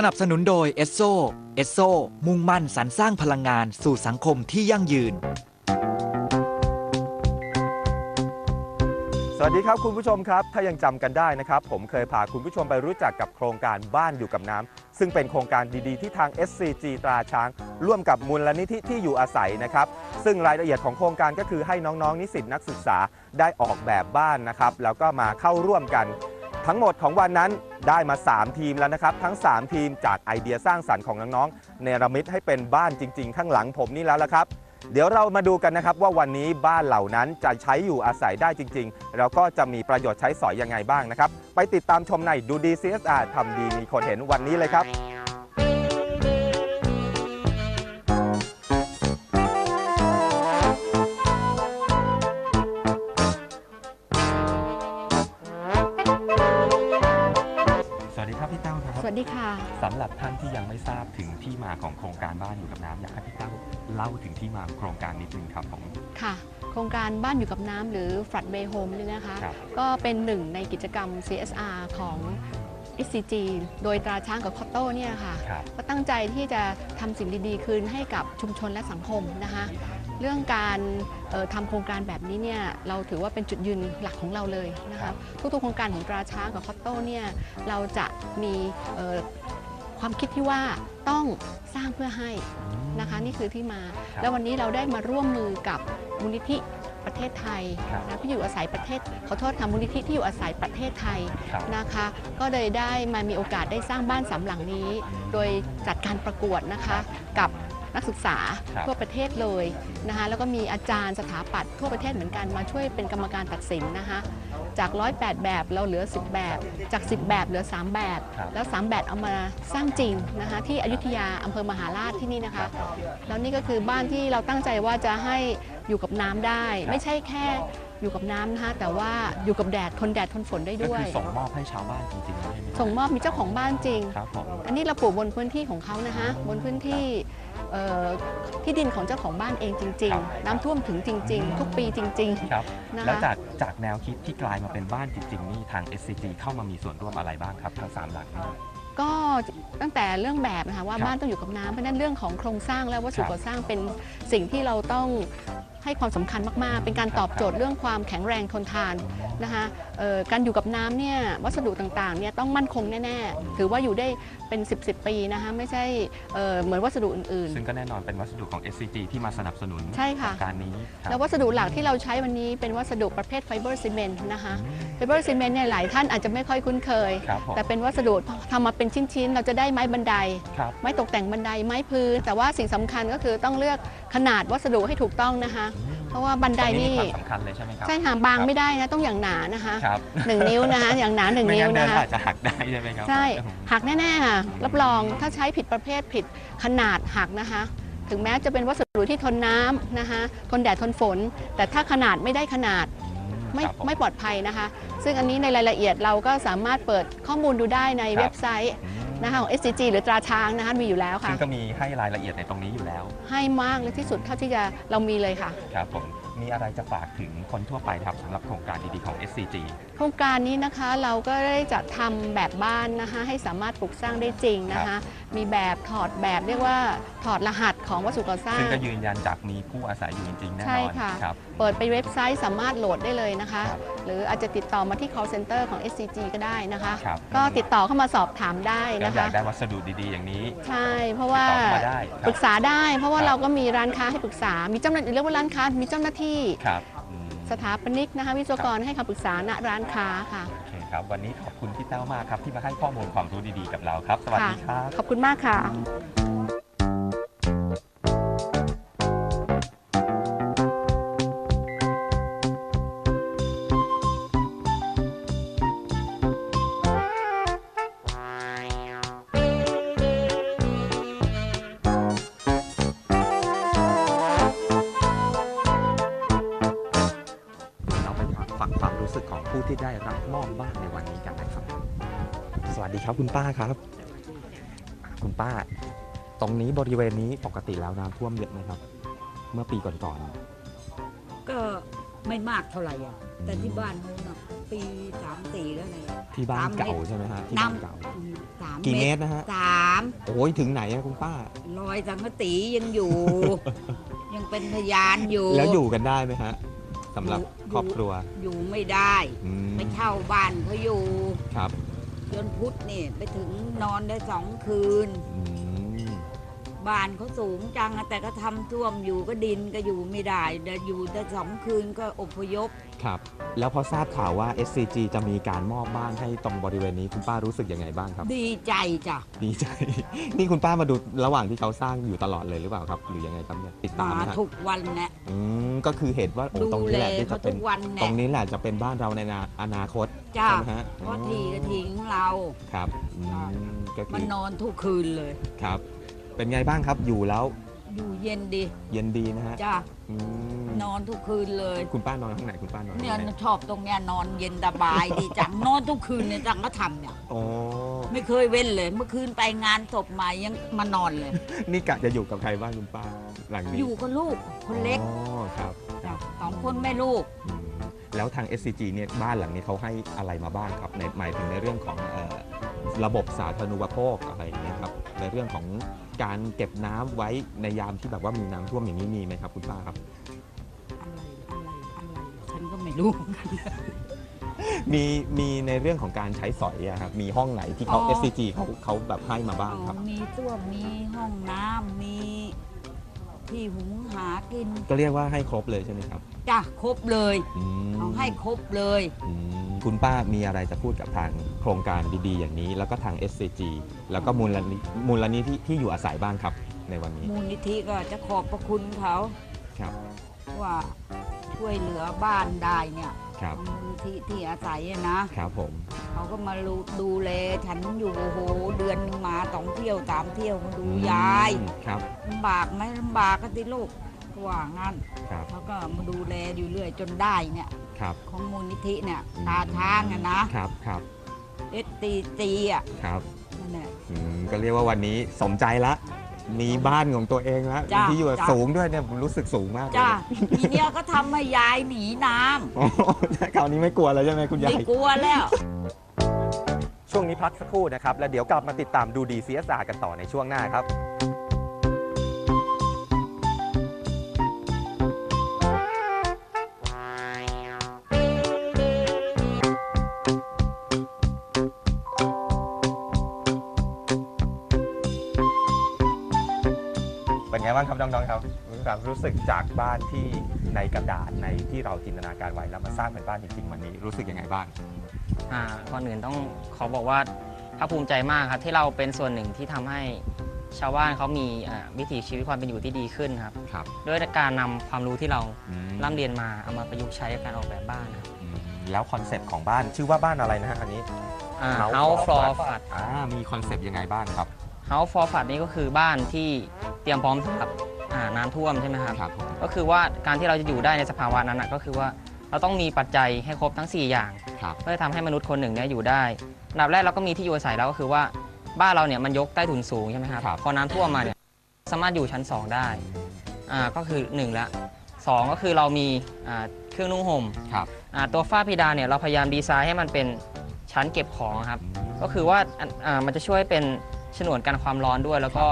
สนับสนุนโดยเอสโซเอสโซมุ่งมั่นสรรสร้างพลังงานสู่สังคมที่ยั่งยืน สวัสดีครับคุณผู้ชมครับ ถ้ายังจำกันได้นะครับ ผมเคยพาคุณผู้ชมไปรู้จักกับโครงการบ้านอยู่กับน้ำซึ่งเป็นโครงการดีๆที่ทาง SCG ตราช้าง ร่วมกับมูลนิธิที่อยู่อาศัยนะครับ ซึ่งรายละเอียดของโครงการก็คือให้น้องๆ นิสิตนักศึกษาได้ออกแบบบ้านนะครับ แล้วก็มาเข้าร่วมกัน ทั้งหมดของวันนั้นได้มา 3 ทีมแล้วนะครับ ทั้ง 3 ทีมจากไอเดียสร้างสรรค์ของน้องๆเนรมิตให้เป็นบ้านจริง ๆ ข้างหลังผมนี่แล้วละครับ เดี๋ยวเรามาดูกันนะครับว่าวันนี้บ้านเหล่านั้นจะใช้อยู่อาศัยได้จริง ๆ แล้วก็จะมีประโยชน์ใช้สอยยังไงบ้างนะครับ ไปติดตามชมในดูดี CSR ทำดีมีคนเห็นวันนี้เลยครับ มาของโครงการบ้านอยู่กับน้ำอยากให้พี่เต้าเล่าถึงที่มาของโครงการนิดนึงครับผม ค่ะ โครงการบ้านอยู่กับน้ำหรือ Flood Bay Home นี่นะคะ ครับ ก็เป็นหนึ่งในกิจกรรม CSR ของ SCG โดยตราช้างกับคอตโต้เนี่ยค่ะ ครับก็ตั้งใจที่จะทำสิ่งดีๆ คืนให้กับชุมชนและสังคมนะคะ เรื่องการเอ่อทำโครงการแบบนี้เนี่ยเราถือว่าเป็นจุดยืนหลักของเราเลยนะครัคะบทุกๆโครงการของตราช้างกับคอตโต้เนี่ยเราจะมีเอ่อ ความคิดที่ว่าต้องสร้างเพื่อให้นะคะนี่คือที่มาครับแล้ววันนี้เราได้มาร่วมมือกับมูลนิธิประเทศไทยครับนะที่อยู่อาศัยประเทศขอโทษค่ะมูลนิธิที่อยู่อาศัยประเทศไทยครับนะคะ ก็เลยได้มามีโอกาสได้สร้างบ้านสามหลังนี้ โดยจัดการประกวดนะคะกับนักศึกษาครับทั่วประเทศเลยนะคะแล้วก็มีอาจารย์สถาปัตย์ทั่วประเทศเหมือนกันมาช่วยเป็นกรรมการตัดสินนะคะ จาก 108 แบบเราเหลือ 10 แบบ จาก 10 แบบเหลือ 3 แบบ ครับแล้ว 3 แบบเอามาสร้างจริงนะคะที่อยุธยาอำเภอมหาราชที่นี่นะคะ แล้วนี่ก็คือบ้านที่เราตั้งใจว่าจะให้อยู่กับน้ำได้ ครับ ไม่ใช่แค่อยู่กับน้ำนะคะแต่ว่าอยู่กับแดดทนแดดทนฝนได้ก็ด้วยคือส่งมอบให้ชาวบ้านจริงๆใช่ไหมครับส่งมอบมีเจ้าของบ้านจริง ครับผม อันนี้เราปลูกบนพื้นที่ของเขานะคะบนพื้นที่เอ่อ ที่ดินของเจ้าของบ้านเองจริงๆน้ำท่วมถึงจริง ๆ ทุกปีจริง ครับๆ นะแล้วคะจากจากแนวคิดที่กลายมาเป็นบ้านจริงๆนี่ทาง SCG เข้ามามีส่วนร่วมอะไรบ้างครับ ทั้ง3หลังนี่ก็ตั้งแต่เรื่องแบบนะคะว่าครับบ้านต้องอยู่กับน้ำเพราะฉะนั้นเรื่องของโครงสร้างและวัสดุครับก่อสร้างเป็นสิ่งที่เราต้องให้ความสำคัญมากๆ เป็นการตอบโจทย์เรื่องความแข็งแรงทนทานนะคะเอ่อ การอยู่กับน้ำเนี่ยวัสดุต่างๆเนี่ยต้องมั่นคงแน่ๆ ถือว่าอยู่ได้เป็น 10 10 ปีนะคะไม่ใช่เอ่อเหมือนวัสดุอื่นซึ่งก็แน่นอนเป็นวัสดุของ SCG ที่มาสนับสนุนใช่ค่ะโรงการนี้คๆรับแล้ววัสดุหลักที่เราใช้วันนี้เป็นวัสดุประเภทไฟเบอร์ซีเมนต์นะคะอืมไฟเบอร์ซีเมนต์เนี่ยหลายท่านอาจจะไม่ค่อยคุ้นเคยครับผมแต่เป็นวัสดุทำมาเป็นชิ้นๆ เราจะได้ไม้บันไดครับไม้ตกแต่งบันไดไม้พื้น แต่ว่าสิ่งสำคัญก็คือต้องเลือกขนาดวัสดุให้ถูกต้องนะคะ เพราะว่าบันไดตรงนี่มีความสำคัญเลยใช่ไหมครับใช่ค่ะบางครับไม่ได้นะต้องอย่างหนานะคะครับหนึ่งนิ้วนะคะ อย่างหนาหนึ่งไม่นิ้วงั้นเดินะนคะอาจจะหักได้ใช่ไหมครับใช่อืมหักแน่ๆค่ะรับรองถ้าใช้ผิดประเภทผิดขนาดหักนะคะ ถึงแม้จะเป็นวัสดุที่ทนน้ำนะคะทนแดดทนฝน แต่ถ้าขนาดไม่ได้ขนาด ไม่ครับผ ไม่ปลอดภัยนะคะ ซึ่งอันนี้ในรายละเอียดเราก็สามารถเปิดข้อมูลดูได้ในครับ เว็บไซต์ อืม นะคะของ SCG หรือตราช้างนะคะมีอยู่แล้วซึ่ค่ะงก็มีให้รายละเอียดในตรงนี้อยู่แล้ว ให้มากเลยที่สุดเท่าที่จะเรามีเลยค่ะ ครับผมมีอะไรจะฝากถึงคนทั่วไปครับสำหรับโครงการดีๆของ SCG โครงการนี้นะคะเราก็ได้จัดทำแบบบ้านนะคะให้สามารถปลูกสร้างได้จริงนะคะ มีแบบถอดแบบเรียกว่าถอดรหัสของวัสดุก่อสร้าซึ่งงก็ยืนยันจากมีผู้อาศัยอยู่จริงๆแน่นใช่อนค่ะ ครับ เปิดไปเว็บไซต์สามารถโหลดได้เลยนะคะ ครับ หรืออาจจะติดต่อมาที่ call center ของ SCG ก็ได้นะคะ ครับ ก็ติดต่อเข้ามาสอบถามได้ก็นะอยาคะ กได้วัสดุดีๆอย่างนี้ ใช่ เพราะว่าติดต่อเข้ามาได้ครับปรึกษาได้ เพราะว่าครับ เราก็มีร้านค้าให้ปรึกษา มีเจ้าหน้าที่เรียกว่าร้านค้า มีเจ้าหน้าที่ ครับอืมสถาปนิกนะคะ วิศวกรให้คำปรึกษาณร้านค้าค่ะ โอเคครับ วันนี้ขอบคุณพี่แต้วมากครับที่มาให้ข้อมูลความรู้ดีๆกับเราครับ สวัสดีครับ ขอบคุณมากค่ะ ครับคุณป้าครับ คุณป้า ตรงนี้บริเวณนี้ปกติแล้วน้ำท่วมเยอะไหมครับ เมื่อปีก่อนก็ไม่มากเท่าไหร่อะ แต่ที่บ้านนู้นน่ะปีสามสี่แล้วเนี่ยที่บ้านสามเมตรเก่าใช่ไหมฮะที่บ้านเก่าอืมสามกี่เมเมตตรรนะฮะสามโอ้ยถึงไหนอะคุณป้า รอยสังกะตียังอยู่ ยังเป็นพยานอยู่แล้วอยู่กันได้ไหมฮะสำหรับอยู่ครอบครัวอยู่ไม่ได้ อืมไปเช่าบ้านเขาอยู่ ครับ จนพุธนี่ไปถึงนอนได้สองคืน บ้านเขาสูงจังอะแต่ก็ทำท่วมอยู่ก็ดินก็อยู่ไม่ได้เดี๋ยวอยู่ได้สองคืนก็อพยพ ครับ แล้วพอทราบข่าวว่า SCG จะมีการมอบบ้านให้ตรงบริเวณนี้คุณป้ารู้สึกยังไงบ้างครับ ดีใจจ้ะดีใจ นี่คุณป้ามาดูระหว่างที่เขาสร้างอยู่ตลอดเลยหรือเปล่าครับ หรือยังไงครับเนี่ยติดตามมานะฮะทุกวันแหละ อืมก็คือเห็นว่าโอ้ดูตรงนี้แลแหละที่เขาจะเป็ทุนกวันตรเนี่ยงนี้แหละจะเป็นบ้านเราในอนาคตจ้ะใช่ไหมฮะเพราะทีก็ทิ้งเรา ครับอืมก็มัคืนอนอนทุกคืนเลย ครับ เป็นไงบ้างครับอยู่แล้วอยู่เย็นดีเย็นดีนะฮะจ้ะอืมนอนทุกคืนเลยคุณป้านอนข้างไหนคุณป้านอนเนี่ยข้างไหนชอบตรงเนี้ยนอนเย็นสบายดีจัง นอนทุกคืนเนี่ยจังก็ทำเนี่ยโอ้ไม่เคยเว้นเลย เมื่อคืนไปงานศพมายังมานอนเลย นี่กะจะอยู่กับใครบ้างคุณป้าหลังนี้อยู่กับลูกคนเล็กอ๋อครับจ้ะสองคนแม่ลูก อืมแล้วทาง SCG เนี่ยบ้านหลังนี้เขาให้อะไรมาบ้างครับในหมายถึงในเรื่องของเอ่อระบบสาธารณูปโภคอะไรอย่างเงี้ยครับ ในเรื่องของการเก็บน้ำไว้ในยามที่แบบว่ามีน้ำท่วมอย่างนี้มีไหมครับ คุณป้าครับ อะไรอะไรอะไรฉันก็ไม่รู้มีมีในเรื่องของการใช้สอยอะครับมีห้องไหนที่เขา อ๋อ SCG เขาเขาแบบให้มาบ้างครับอ๋อมีส้วมมีห้องน้ำมี ที่หุงหากินก็เรียกว่าให้ครบเลยใช่ไหมครับจ้ะครบเลยอืมเอาให้ครบเลย อืมคุณป้ามีอะไรจะพูดกับทางโครงการดีๆ อย่างนี้ แล้วก็ทาง SCG แล้วก็มูลนิธิมูลนิธิที่อยู่อาศัยบ้างครับ ในวันนี้มูลนิธิก็จะขอบพระคุณเขาครับว่าช่วยเหลือบ้านได้เนี่ยครับมูลนิธิที่อาศัยอะนะครับผม เขาก็มาดูดูแลฉันอยู่โอ้โหเดือนหนึงมาสองเที่ยวสามเที่ยวมาดูยายอืมครับลำบากไหมลำบากก็ติลูกก็ว่างั้นครับเขาก็มาดูแลอยู่เรื่อยจนได้เนี่ยครับของมูลนิธิเนี่ยอืมตาช้างอะนะครับครับเอสตีจีอะครับนั่นแหละอืมก็เรียกว่าวันนี้สมใจละมีบ้านของตัวเองแล้วจ้ะที่อยู่จ้ะสูงด้วยเนี่ยผมรู้สึกสูงมากเลยจ้าทีเนี้ยก็ทำให้ยายหนีน้โอ้โหคราวนี้ไม่กลัวแล้วใช่ไหมคุณำยาไม่ยกลัวแล้ว ช่วงนี้พักสักครู่นะครับ แล้วเดี๋ยวกลับมาติดตามดูดี CSR กันต่อในช่วงหน้าครับเป็นไงบ้างครับน้องๆครับความรู้สึกจากบ้านที่ในกระดาษในที่เราจินตนาการไว้แล้วมาสร้างเป็นบ้านจริงๆวันนี้รู้สึกยังไงบ้าง อ่าก่อนอื่นต้องขอบอกว่าภาคภูมิใจมากครับที่เราเป็นส่วนหนึ่งที่ทำให้ชาวบ้านเขามีอ่าวิถีชีวิตความเป็นอยู่ที่ดีขึ้นครับ ครับด้วยการนำความรู้ที่เราอืมร่ำเรียนมาเอามาประยุกต์ใช้ในการออกแบบบ้านครับอืมแล้วคอนเซปต์ของบ้านชื่อว่าบ้านอะไรนะฮะอันนี้ House House for for Flat Flat อ่ามีคอนเซปต์ยังไงบ้างครับ House for Flat นี่ก็คือบ้านที่เตรียมพร้อมสำหรับอ่าน้ำท่วมใช่ไหมครับ ครับผมก็คือว่าการที่เราจะอยู่ได้ในสภาวะนั้นนะก็คือว่าเราต้องมีปัจจัยให้ครบทั้ง 4 อย่าง ครับ เพื่อทำให้มนุษย์คนหนึ่งเนี่ยอยู่ได้อันดับแรกเราก็มีที่อยู่อาศัยแล้วก็คือว่าบ้านเราเนี่ยมันยกใต้ถุนสูงใช่ไหมครับครับ พอน้ำท่วมมาเนี่ยสามารถอยู่ชั้น 2 ได้อ่าก็คือ1ละสองก็คือเรามีอ่าเครื่องนุ่งห่มครับอ่าตัวฝ้าเพดานเนี่ยเราพยายามดีไซน์ให้มันเป็นชั้นเก็บของครับ ก็คือว่าอันอ่ามันจะช่วยเป็นฉนวนกันความร้อนด้วย แล้วก็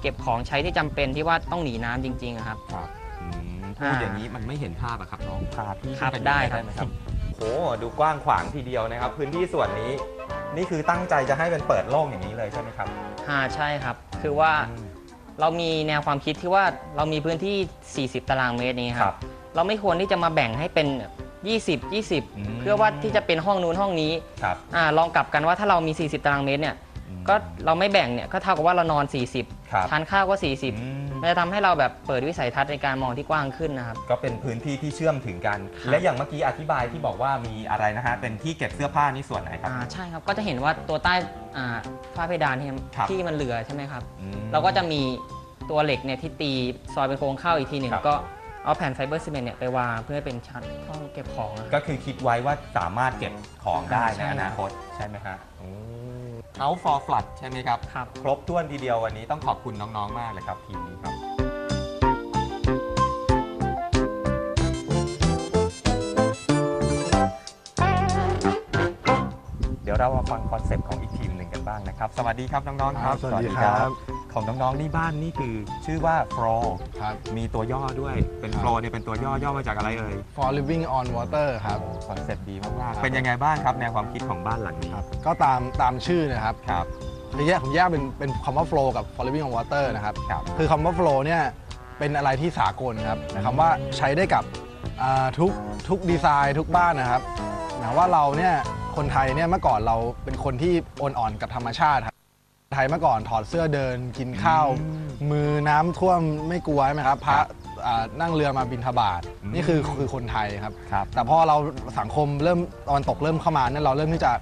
เก็บของใช้ที่จำเป็นที่ว่าต้องหนีน้ำจริงๆอะครับ ครับอืมพูอ่าดอย่างนี้มันไม่เห็นภาพอะครับน้องพาพี่ครับขึ้นปได้หน่อยครับไหมครับโหดูกว้างขวางทีเดียวนะครับ พื้นที่ส่วนนี้ นี่คือตั้งใจจะให้เป็นเปิดโล่งอย่างนี้เลยใช่ไหมครับอ่าใช่ครับ คือว่าอืมเรามีแนวความคิดที่ว่าเรามีพื้นที่ 40 ตารางเมตรนี้คครัรับบเราไม่ควรที่จะมาแบ่งให้เป็น 20อืม20 เพื่อว่าที่จะเป็นห้องนู้นห้องนี้ครับอ่าลองกลับกันว่าถ้าเรามี 40 ตารางเมตรเนี่ยอืมก็เราไม่แบ่งเนี่ยก็เท่ากับว่าเรานอนครับ40 ทานข้าวก็อื40 มมันจะทำให้เราแบบเปิดวิสัยทัศน์ในการมองที่กว้างขึ้นนะครับ ก็เป็นพื้นที่ที่เชื่อมถึงกัน ครับ และอย่างเมื่อกี้อธิบายที่บอกว่ามีอะไรนะฮะ เป็นที่เก็บเสื้อผ้านี่ส่วนไหนครับ อ่าใช่ครับก็จะเห็นว่าตัวใต้อ่าฝ้าเพดานที่ครับ ที่มันเหลือใช่ไหมครับ อืม เราก็จะมีตัวเหล็กเนี่ยที่ตีซอยเป็นโครงเข้าอีกทีหนึ่งครับ ก็เอาแผ่นไฟเบอร์ซีเมนต์เนี่ยไปวางเพื่อให้เป็นชั้นห้องเก็บของนะครับ ก็คือคิดไว้ว่าสามารถเก็บของได้อ่าใช่ ในอนาคตใช่ไหมฮะ House for Flood ใช่ไหมครับ ครับ ครบถ้วนทีเดียววันนี้ต้องขอบคุณน้องๆ มากเลยครับทีมนี้ครับคเรามาฟังคอนเซปต์ของอีกทีมหนึ่งกันบ้างนะครับ สวัสดีครับน้องๆครับ สวัสดีครับ ของน้องๆนี่บ้านนี่คือชื่อว่า Flow ครับ มีตัวย่อด้วยเป็น ครับ Flow เนี่ยเป็นตัวย่อย่อมาจากอะไรเอ่ย for living on water ครับ คอนเซปต์ดีมากครับๆเป็นยังไงบ้างครับแนวความคิดของบ้านหลังนี้ครับ ก็ตามตามชื่อนะครับครับผมแยกผมแยกเป็นเป็นคำว่า flow กับ for living on water นะครับ ครับ คือคำว่า flow เนี่ยเป็นอะไรที่สากลครับหมายความว่าใช้ได้กับอ่าทุกทุกดีไซน์ทุกบ้านนะครับหมายความว่าเราเนี่ยคนไทยเนี่ยเมื่อก่อนเราเป็นคนที่โอนอ่อนกับธรรมชาติครับ ไทยเมื่อก่อนถอดเสื้อเดินกินข้าว มือน้ำท่วมไม่กลัวใช่ไหมครับ พระอ่านั่งเรือมาบินทบาทอืมนี่คือคือคนไทยครับ ครับ แต่พอเราสังคมเริ่มตอนตกเริ่มเข้ามาเนี่ยเราเริ่มที่จะ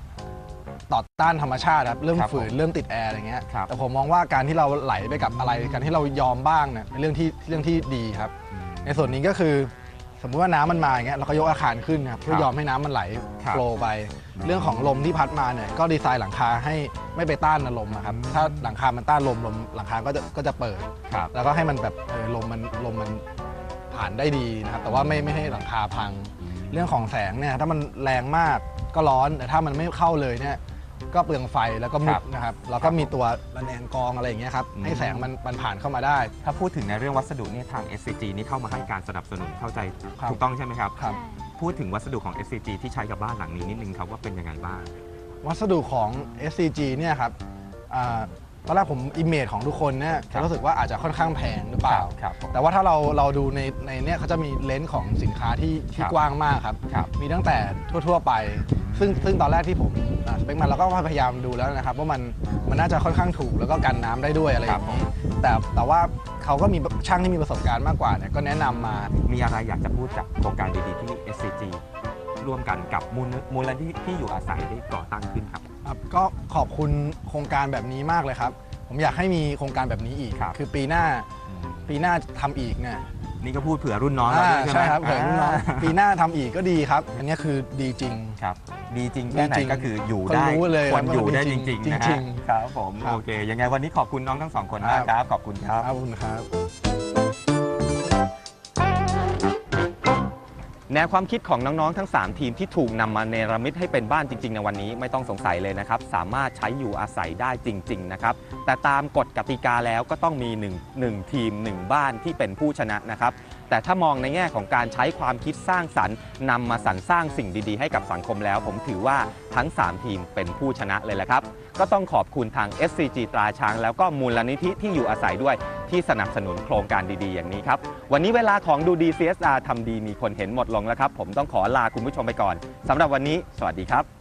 ต่อต้านธรรมชาติครับเริ่มครับฝืนเริ่มติดแอร์อะไรเงี้ยครับแต่ผมมองว่าการที่เราไหลไปกับอะไรการที่เรายอมบ้างเนี่ยเป็นเรื่องที่เรื่องที่ดีครับ ในส่วนนี้ก็คือ สมมุติว่าน้ำมันมาอย่างเงี้ยเราก็ยกอาคารขึ้นนะครับเพื่อยอมให้น้ำมันไหลครับ โฟลว์ไป เรื่องของลมที่พัดมาเนี่ยก็ดีไซน์หลังคาให้ไม่ไปต้านลมนะครับถ้าหลังคามันต้านลมลมหลังคาก็จะก็จะเปิด ครับ แล้วก็ให้มันแบบเออลมมันลมมันผ่านได้ดีนะครับแต่ว่าไม่ไม่ให้หลังคาพัง เรื่องของแสงเนี่ยถ้ามันแรงมากก็ร้อนแต่ถ้ามันไม่เข้าเลยเนี่ย ก็เปลืองไฟแล้วก็มืครัดบนะครับแล้วก็มีตัวระแนงกรองอะไรอย่างเงี้ยครับอืม ให้แสงมันมันผ่านเข้ามาได้ ถ้าพูดถึงในเรื่องวัสดุเนี่ยทาง SCG นี่เข้ามาให้การสนับสนุนเข้าใจครับ ถูกต้องใช่ไหมครับ ครับ พูดถึงวัสดุของ SCG ที่ใช้กับบ้านหลังนี้นิดนึงครับว่าเป็นยังไงบ้าง วัสดุของ SCG เนี่ยครับอ่าตอนแรกผมอิมเมจของทุกคนเนี่ยครับรู้สึกว่าอาจจะค่อนข้างแพงหรือเปล่า ครับผม แต่ว่าถ้าเราเราดูในในเนี่ยเขาจะมีเลนส์ของสินค้าที่ที่ครับ กว้างมากครับ ครับ มีตั้งแต่ทั่ว ๆ ไป ซึ่งซึ่งตอนแรกที่ผมอ่า สเปคมันเราก็พยายามดูแล้วนะครับ ว่ามันมันน่าจะค่อนข้างถูกแล้วก็กันน้ำได้ด้วยอะไรอย่างนี้แต่แต่ว่าเขาก็มีช่างที่มีประสบการณ์มากกว่าเนี่ยก็แนะนำมา มีอะไรอยากจะพูดจากโครงการดีๆที่ SCG ร่วมกันกับมูลมูลนิธิที่อยู่อาศัยได้ก่อตั้งขึ้นครับครับ ก็ขอบคุณโครงการแบบนี้มากเลยครับ ผมอยากให้มีโครงการแบบนี้อีกครับคือปีหน้าปีหน้าทำอีกเนี่ย นี่ก็พูดเผื่อรุ่นน้องเราอ่าด้วยใช่ไหมใช่ครับเผื่อรุ่นน้องาปีหน้าทำอีกก็ดีครับ อันนี้คือดีจริง ครับ ดีจริงแค่ไหนดีจริงก็คืออยู่คนได้รู้เลยควรอยู่ได้ว่าจมันดีริงจริๆงนะจริฮะงครับผมครับ โอเคยังไงวันนี้ขอบคุณน้องทั้งสองคนมากครับขอบคุณครับ ขอบคุณครับ แนวความคิดของน้อง ๆ ทั้ง 3 ทีมที่ถูกนำมาเนรมิตให้เป็นบ้านจริง ๆ ในวันนี้ไม่ต้องสงสัยเลยนะครับ สามารถใช้อยู่อาศัยได้จริง ๆ นะครับ แต่ตามกฎกติกาแล้วก็ต้องมี1 1ทีม 1 บ้านที่เป็นผู้ชนะนะครับ แต่ถ้ามองในแง่ของการใช้ความคิดสร้างสรรค์นำมาสรรสร้างสิ่งดี ๆ ให้กับสังคมแล้ว ผมถือว่าทั้ง 3 ทีมเป็นผู้ชนะเลยแหละครับ ก็ต้องขอบคุณทาง SCG ตราช้างแล้วก็มูลนิธิที่อยู่อาศัยด้วย ที่สนับสนุนโครงการดีๆ อย่างนี้ครับ วันนี้เวลาของดูดี CSR ทำดีมีคนเห็นหมดลงแล้วครับ ผมต้องขอลาคุณผู้ชมไปก่อนสำหรับวันนี้ สวัสดีครับ